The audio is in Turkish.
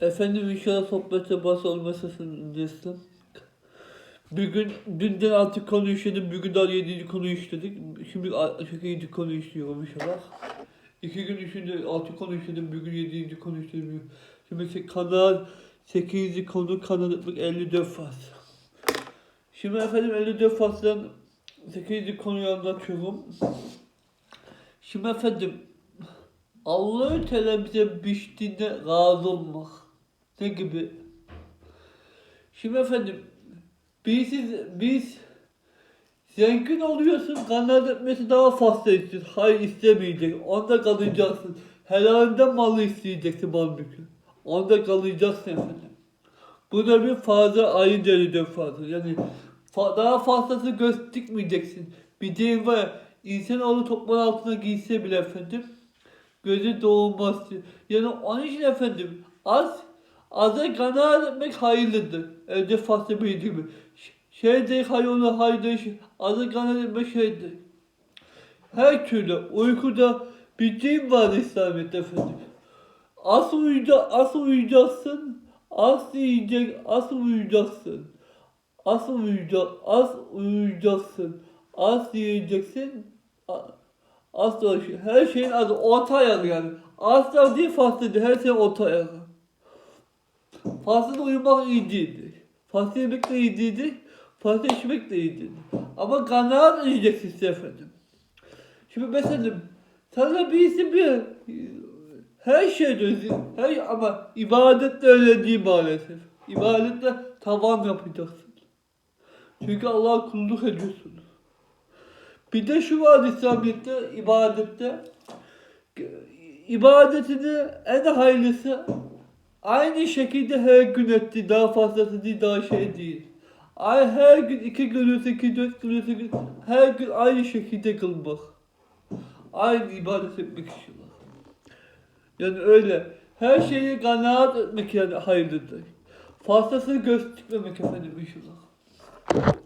Efendim inşallah sohbete bas olmasın desin. Bir gün, dünden altı konu işledim, bugün daha yedinci konu işledik. Şimdi sekizinci konu işliyorum inşallah. İki gün içinde altı konu işledim, bugün yedinci konu işledim. Şimdi kanal sekizinci konu kanal etmek 54 fasıl. Şimdi efendim 54 faslın sekizinci konuyu anlatıyorum. Şimdi efendim Allahü Teala bize razı olmak. Ne gibi? Şimdi efendim biz, biz zengin oluyorsun kanal etmesi daha fazla istiyor. Hayır istemeyecek. Onda kalacaksın. Helalinden malı isteyeceksin mülkü. Onda kalacaksın efendim. Bu da bir fazla ayın deride fazla. Yani fa- daha fazlası göz dikmeyeceksin. Bir deyim var ya, insanoğlu toplar altına giyse bile efendim gözü diyor. Yani onun için efendim az aza kanaat etmek hayırlıdır. Evde faslı. Ş- Şeyde hayırlı hayırdır. Aza kanaat etmek şeydir. Her türlü uykuda bir din var İslamiyet'te efendim. Az uyuyacaksın, az uyuyacaksın, az yiyecek, az uyuyacaksın. Az uyuyacak, az uyuyacaksın, az yiyeceksin, az da her şeyin adı orta ayarı yani. Asla değil faslı değil, her şey orta ayarı. Faslı uyumak iyi değildir. Faslı yemek de iyi değildir, faslı içmek de iyi değildir. Ama kanaat edeceksin size efendim. Şimdi mesela sana birisi bir her şey diyor, her ama ibadette öyle değil maalesef. İbadette tavan yapacaksın. Çünkü Allah'a kulluk ediyorsun. Bir de şu var İslamiyet'te, ibadette. ibadetini en hayırlısı aynı şekilde her gün etti. Daha fazlası değil, daha şey değil. Ay her gün iki gün sekiz, dört gün sekiz, her gün aynı şekilde kılmak. Aynı ibadet etmek istiyorlar. Yani öyle. Her şeyi kanaat etmek yani hayırlıdır. Fazlasını göz dikmemek efendim inşallah.